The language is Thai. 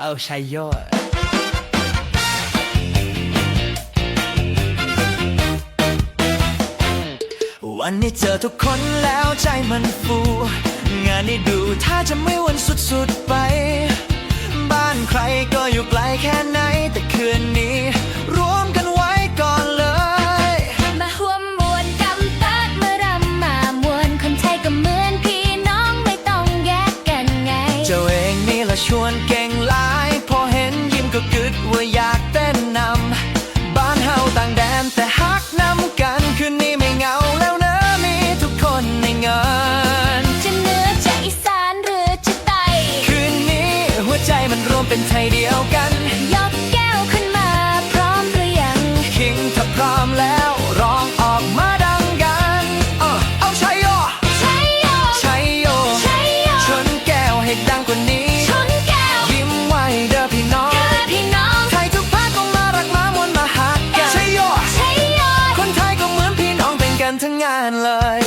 เอาชัยโยวันนี้เจอทุกคนแล้วใจมันฟู งานนี้ดูถ้าจะไม่วันสุดๆไป บ้านใครก็อยู่ไกลแค่ไหน แต่คืนนี้ รวมกันไว้ก่อนเลย มาห่วมมวนกำตัดเมื่อรำมามวนคนไทยก็เหมือนพี่น้องไม่ต้องแยกกันไง เจ้าเองนี่ละชวนเก่ง มันรวมเป็นไทยเดียวกัน ยกแก้วขึ้นมาพร้อมหรือยัง คิงถ้าพร้อมแล้วร้องออกมาดังกันเออเอาชัยโยใช่โยชัยโยใช่โยชนแก้วให้ดังกว่านี้ ชนแก้ว ยิ้มไว้เด้อพี่น้องเธอพี่น้อง ไทยทุกภาคก็มารักมามวลมาหักกันชัยโยใช่โยคนไทยก็เหมือนพี่น้องเป็นกันทั้งงานเลย